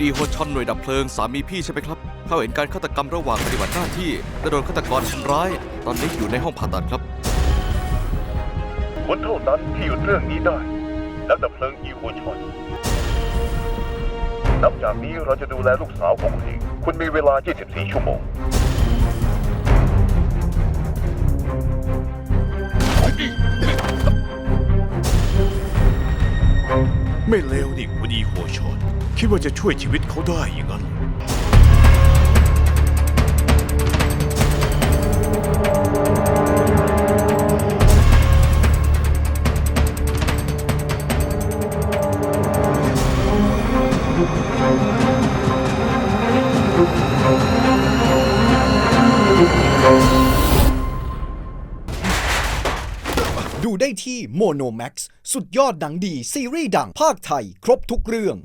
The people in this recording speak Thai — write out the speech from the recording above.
ดีโฮชอนหน่วยดับเพลิงสามีพี่ใช่ไหมครับ เขาเห็นการฆาตกรรมระหว่างปฏิบัติหน้าที่และโดนฆาตกรทำร้าย ตอนนี้อยู่ในห้องผ่าตัดครับ คนเท่านั้นที่หยุดเรื่องนี้ได้ นักดับเพลิงอีโวชอนนับจากนี้เราจะดูแลลูกสาวของคุณเองคุณมีเวลา 24 ชั่วโมง ไม่เลวนี่คุณอีโฮชอนคิดว่าจะช่วยชีวิตเขาได้อย่างนั้นเห ดูได้ที่โมโนแม็กซ์สุดยอดหนังดีซีรีส์ดังภาคไทย ครบทุกเรื่อง